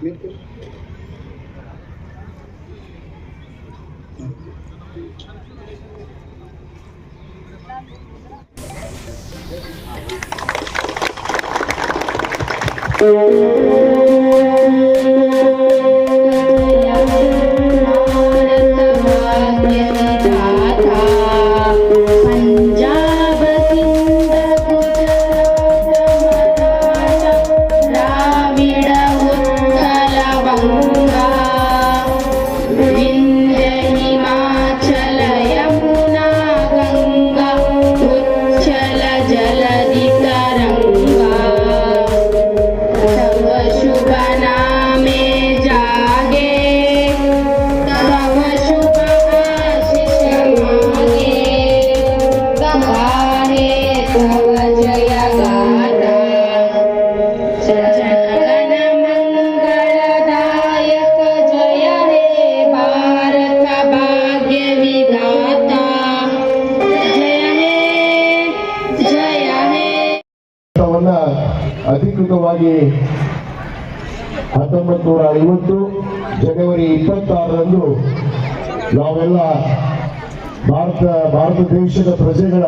Primeiro ವನ್ನ ಅಧಿಕೃತವಾಗಿ ಹತ್ತೊಂಬತ್ತು ನೂರ ಐವತ್ತು ಜನವರಿ ಇಪ್ಪತ್ತಾರರಂದು ನಾವೆಲ್ಲ ಭಾರತ ಭಾರತ ದೇಶದ ಪ್ರಜೆಗಳ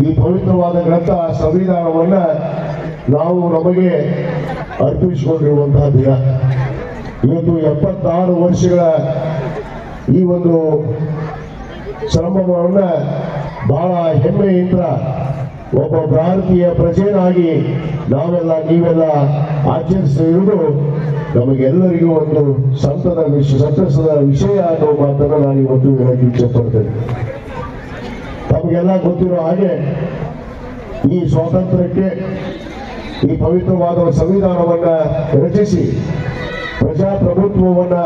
ಈ ಪವಿತ್ರವಾದ ಗ್ರಂಥ ಸಂವಿಧಾನವನ್ನ ನಾವು ನಮಗೆ ಅರ್ಪಿಸಿಕೊಂಡಿರುವಂತಹ ದಿನ. ಇವತ್ತು ಎಪ್ಪತ್ತಾರು ವರ್ಷಗಳ ಈ ಒಂದು ಸಂಭ್ರಮವನ್ನ ಬಹಳ ಹೆಮ್ಮೆಯಿಂದ ಒಬ್ಬ ಭಾರತೀಯ ಪ್ರಜೆಯಾಗಿ ನಾವೆಲ್ಲ, ನೀವೆಲ್ಲ ಆಚರಿಸಿರುವುದು ನಮಗೆಲ್ಲರಿಗೂ ಒಂದು ಸಂತದ ವಿಷಯ ಸಂತಸದ ವಿಷಯ ಅನ್ನೋ ಮಾತನ್ನ ನಾನು ಇವತ್ತು ಹೇಳಕ್ಕೆ ಇಚ್ಛೆಪಡ್ತೇನೆ ತಮಗೆಲ್ಲ ಗೊತ್ತಿರೋ ಹಾಗೆ ಈ ಸ್ವಾತಂತ್ರ್ಯಕ್ಕೆ ಈ ಪವಿತ್ರವಾದ ಸಂವಿಧಾನವನ್ನ ರಚಿಸಿ, ಪ್ರಜಾಪ್ರಭುತ್ವವನ್ನ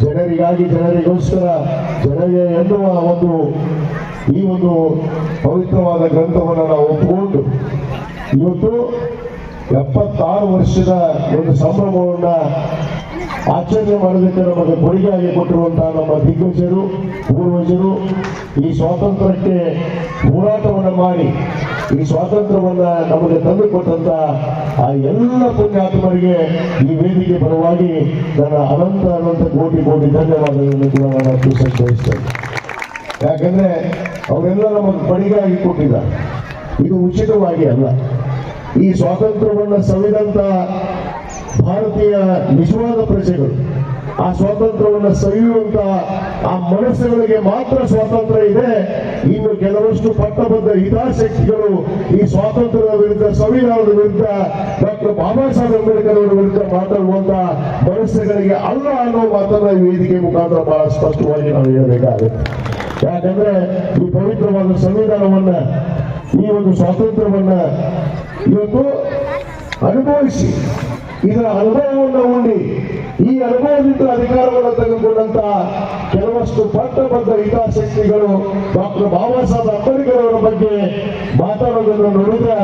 ಜನರಿಗಾಗಿ, ಜನರಿಗೋಸ್ಕರ, ಜನರಿಗೆ ಎನ್ನುವ ಒಂದು ಈ ಒಂದು ಪವಿತ್ರವಾದ ಗ್ರಂಥವನ್ನು ನಾವು ಒಪ್ಪಿಕೊಂಡು ಇವತ್ತು ಎಪ್ಪತ್ತಾರು ವರ್ಷದ ಒಂದು ಸಂಭ್ರಮವನ್ನ ಆಚರಣೆ ಮಾಡೋದಕ್ಕೆ ನಮಗೆ ಕೊಡುಗೆಯಾಗಿ ಕೊಟ್ಟಿರುವಂತಹ ನಮ್ಮ ದಿಗ್ಗಜರು, ಪೂರ್ವಜರು ಈ ಸ್ವಾತಂತ್ರ್ಯಕ್ಕೆ ಹೋರಾಟವನ್ನು ಮಾಡಿ, ಈ ಸ್ವಾತಂತ್ರ್ಯವನ್ನ ನಮಗೆ ತಂದು ಕೊಟ್ಟಂತ ಆ ಎಲ್ಲ ಪುಣ್ಯಾತ್ಮರಿಗೆ ಈ ವೇದಿಕೆ ಪರವಾಗಿ ನನ್ನ ಅನಂತ ಅನಂತ ಕೋಟಿ ಕೋಟಿ ಧನ್ಯವಾದಗಳನ್ನು ಕೂಡ ನಾನು ಅರ್ಪಿಸಲು ಯಾಕಂದ್ರೆ ಅವರೆಲ್ಲ ನಮಗೆ ಕೊಡುಗೆಯಾಗಿ ಕೊಟ್ಟಿದ್ದಾರೆ. ಇದು ಉಚಿತವಾಗಿ ಅಲ್ಲ. ಈ ಸ್ವಾತಂತ್ರ್ಯವನ್ನ ಸವಿದಂತ ಭಾರತೀಯ ನಿಜವಾದ ಪ್ರಜೆಗಳು, ಆ ಸ್ವಾತಂತ್ರ್ಯವನ್ನು ಸವಿಯುವಂತ ಆ ಮನಸ್ಸುಗಳಿಗೆ ಮಾತ್ರ ಸ್ವಾತಂತ್ರ್ಯ ಇದೆ. ಇನ್ನು ಕೆಲವಷ್ಟು ಪಟ್ಟಬದ್ಧ ಹಿತಾಸಕ್ತಿಗಳು ಈ ಸ್ವಾತಂತ್ರ್ಯದ ವಿರುದ್ಧ, ಸಂವಿಧಾನದ ವಿರುದ್ಧ, ಡಾಕ್ಟರ್ ಬಾಬಾ ಸಾಹೇಬ್ ಅಂಬೇಡ್ಕರ್ ಅವರ ವಿರುದ್ಧ ಮಾತಾಡುವಂತ ಮನಸ್ಸುಗಳಿಗೆ ಅಲ್ಲ ಅನ್ನೋ ಮಾತನ್ನ ವೇದಿಕೆ ಮುಖಾಂತರ ಬಹಳ ಸ್ಪಷ್ಟವಾಗಿ ನಾವು ಹೇಳಬೇಕಾಗುತ್ತೆ. ಯಾಕಂದ್ರೆ ಈ ಪವಿತ್ರವಾದ ಸಂವಿಧಾನವನ್ನ, ಈ ಒಂದು ಸ್ವಾತಂತ್ರ್ಯವನ್ನ ಇವತ್ತು ಅನುಭವಿಸಿ, ಇದರ ಅನುಭವವನ್ನು ಉಂಡಿ, ಈ ಅನುಭವದಿಂದ ಅಧಿಕಾರವನ್ನು ತೆಗೆದುಕೊಂಡಂತ ಕೆಲವಷ್ಟು ಪಟ್ಟಬದ್ಧ ಹಿತಾಸಕ್ತಿಗಳು ಡಾಕ್ಟರ್ ಬಾಬಾ ಸಾಹೇಬ್ ಅಂಬೇಡ್ಕರ್ ಅವರ ಬಗ್ಗೆ ಮಾತಾಡೋದನ್ನು ನೋಡಿದ್ರೆ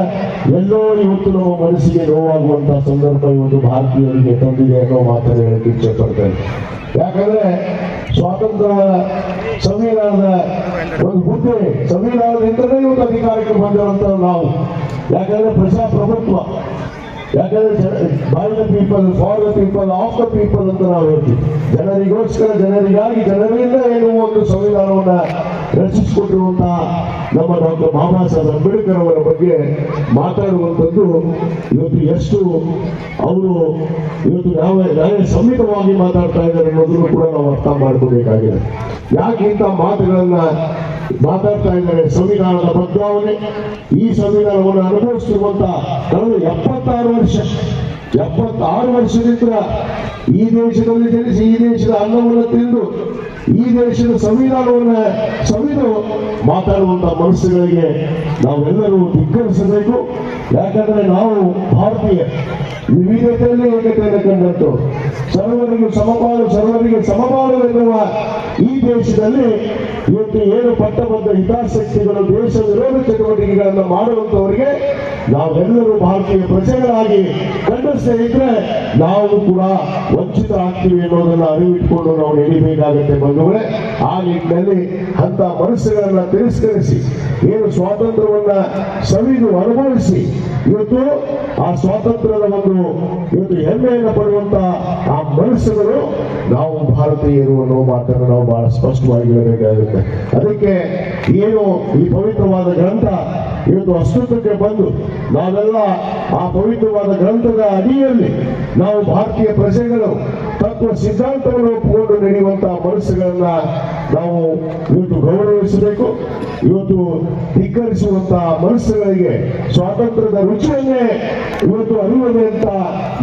ಎಲ್ಲೋ ಇವತ್ತು ನಮ್ಮ ಮನಸ್ಸಿಗೆ ನೋವಾಗುವಂತಹ ಸಂದರ್ಭ ಇವತ್ತು ಭಾರತೀಯರಿಗೆ ತಂದಿದೆ ಅನ್ನೋ ಮಾತನ್ನು ಹೇಳಕ್ಕೆ ಇಚ್ಛೆ ಪಡ್ತೇನೆ ಯಾಕಂದ್ರೆ ಸ್ವಾತಂತ್ರ್ಯ ಸಂವಿಧಾನದ ಒಂದು ಹುದ್ದೆ ಸಂವಿಧಾನದಿಂದಲೇ ಇವತ್ತು ಅಧಿಕಾರಕ್ಕೆ ಬಂದಿರುವಂತ ನಾವು. ಯಾಕಂದ್ರೆ ಪ್ರಜಾಪ್ರಭುತ್ವ. ಯಾಕಂದ್ರೆ by the people for the people of the people ಅಂತ ನಾವು ಹೇಳ್ತೀವಿ. ಜನರಿಗೋಸ್ಕರ ಜನರಿಗಾಗಿ ಜನರಿಂದ ಎನ್ನುವ ಒಂದು ಸಂವಿಧಾನವನ್ನ ರಚಿಸಿಕೊಟ್ಟಿರುವಂತಹ ನಮ್ಮ ಡಾಕ್ಟರ್ ಬಾಬಾ ಸಾಹೇಬ್ ಅಂಬೇಡ್ಕರ್ ಅವರ ಬಗ್ಗೆ ಮಾತಾಡುವಂಥದ್ದು ಇವತ್ತು ಎಷ್ಟು ಅವರು ಇವತ್ತು ಯಾವ ಸಮ್ಮಿತವಾಗಿ ಮಾತಾಡ್ತಾ ಇದ್ದಾರೆ ಅನ್ನೋದನ್ನು ಕೂಡ ನಾವು ಅರ್ಥ ಮಾಡ್ಕೋಬೇಕಾಗಿದೆ. ಯಾಕೆ ಇಂಥ ಮಾತುಗಳನ್ನ ಮಾತಾಡ್ತಾ ಇದ್ದಾರೆ? ಸಂವಿಧಾನದ ಬದಲಾವಣೆ, ಈ ಸಂವಿಧಾನವನ್ನು ಅನುಭವಿಸಿರುವಂತ ಕಳೆದ ಎಪ್ಪತ್ತಾರು ವರ್ಷ, ಎಪ್ಪತ್ತಾರು ವರ್ಷದಿಂದ ಈ ದೇಶದಲ್ಲಿ ಜನಿಸಿ ಈ ದೇಶದ ಅನ್ನವನ್ನು ತಿಂದು ಈ ದೇಶದ ಸಂವಿಧಾನವನ್ನ ಸವಿದು ಮಾತಾಡುವಂತ ಮನಸ್ಸುಗಳಿಗೆ ನಾವೆಲ್ಲರೂ ಧಿಕ್ಕರಿಸಬೇಕು. ಯಾಕಂದ್ರೆ ನಾವು ಭಾರತೀಯ ವಿವಿಧತೆಯಲ್ಲಿ ಏಕತೆಯನ್ನು ಕಂಡಂತು ಸರ್ವರಿಗೂ ಸಮಪಾಲು, ಸರ್ವರಿಗೆ ಸಮಪಾಲು ಎನ್ನುವ ಈ ದೇಶದಲ್ಲಿ ಇವತ್ತು ಏನು ಪಟ್ಟಬದ್ಧ ಹಿತಾಸಕ್ತಿಗಳು, ದೇಶ ವಿರೋಧ ಚಟುವಟಿಕೆಗಳನ್ನು ಮಾಡುವಂತವರಿಗೆ ನಾವೆಲ್ಲರೂ ಭಾರತೀಯ ಪ್ರಜೆಗಳಾಗಿ ಕಂಡು ಇದ್ರೆ ನಾವು ಕೂಡ ವಂಚಿತ ಆಗ್ತೀವಿ ಅನ್ನೋದನ್ನ ಅರಿವಿಟ್ಕೊಂಡು ನಾವು ನಡಿಬೇಕಾಗತ್ತೆ ಬಂಧುಗಳೇ. ಆ ನಿಟ್ಟಿನಲ್ಲಿ ಅಂತ ಮನಸ್ಸುಗಳನ್ನ ತಿರಸ್ಕರಿಸಿ, ಏನು ಸ್ವಾತಂತ್ರ್ಯವನ್ನ ಸವಿದು ಅನುಭವಿಸಿ ಇವತ್ತು ಆ ಸ್ವಾತಂತ್ರ್ಯದ ಒಂದು ಇವತ್ತು ಹೆಮ್ಮೆಯನ್ನು ಪಡುವಂತ ಆ ಮನಸ್ಸುಗಳು ನಾವು ಭಾರತೀಯರು ಅನ್ನೋ ಮಾತನ್ನು ನಾವು ಬಹಳ ಸ್ಪಷ್ಟವಾಗಿ ಹೇಳಬೇಕಾಗುತ್ತೆ. ಅದಕ್ಕೆ ಏನು ಈ ಪವಿತ್ರವಾದ ಗ್ರಂಥ ಇವತ್ತು ಅಸ್ತಿತ್ವಕ್ಕೆ ಬಂದು ನಾವೆಲ್ಲ ಆ ಪವಿತ್ರವಾದ ಗ್ರಂಥದ ಅಡಿಯಲ್ಲಿ ನಾವು ಭಾರತೀಯ ಪ್ರಜೆಗಳು ತತ್ವ ಸಿದ್ಧಾಂತವನ್ನು ಒಪ್ಪಿಕೊಂಡು ನಡೆಯುವಂತಹ ಮನಸ್ಸುಗಳನ್ನ ನಾವು ಇವತ್ತು ಗೌರವಿಸಬೇಕು, ಇವತ್ತು ಧಿಕ್ಕರಿಸುವಂತಹ ಮನಸ್ಸುಗಳಿಗೆ ಸ್ವಾತಂತ್ರ್ಯದ ರುಚಿಯನ್ನೇ ಇವತ್ತು ಅರಿಯದಂತ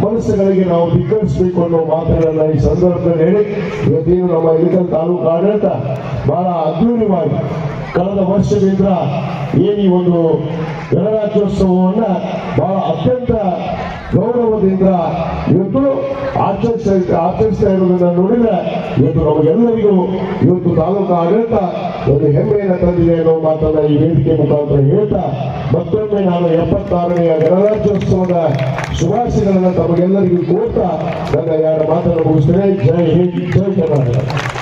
ಮನಸ್ಸುಗಳಿಗೆ ನಾವು ಧಿಕ್ಕರಿಸಬೇಕು ಅನ್ನೋ ಮಾತುಗಳನ್ನ ಈ ಸಂದರ್ಭದಲ್ಲಿ ಹೇಳಿ. ಇವತ್ತೇನು ನಮ್ಮ ಇಳಿಕಲ್ ತಾಲೂಕು ಆಡಳಿತ ಬಹಳ ಅದ್ಭುತವಾಗಿ ಕಳೆದ ವರ್ಷದಿಂದ ಏನು ಈ ಒಂದು ಗಣರಾಜ್ಯೋತ್ಸವವನ್ನ ಬಹಳ ಅತ್ಯಂತ ಗೌರವದಿಂದ ಇವತ್ತು ಆಚರಿಸ, ಆಚರಿಸ್ತಾ ಇರುವುದನ್ನು ನೋಡಿದ್ರೆ ಇವತ್ತು ನಮಗೆಲ್ಲರಿಗೂ ಇವತ್ತು ತಾಲೂಕು ಆಡಳಿತ ಒಂದು ಹೆಮ್ಮೆಯನ್ನು ತಂದಿದೆ ಅನ್ನೋ ಮಾತನ್ನ ಈ ವೇದಿಕೆ ಮುಖಾಂತರ ಹೇಳ್ತಾ ಮತ್ತೊಮ್ಮೆ ನಾನು ಎಪ್ಪತ್ತಾರನೆಯ ಗಣರಾಜ್ಯೋತ್ಸವದ ಶುಭಾಶಯಗಳನ್ನು ತಮಗೆಲ್ಲರಿಗೂ ಕೋರ್ತಾ ನನ್ನ ಎರಡು ಮಾತನ್ನು ಮುಗಿಸ್ತೇನೆ. ಜೈ ಹಿಂದ್, ಜೈ ಕರ್ನಾಟಕ.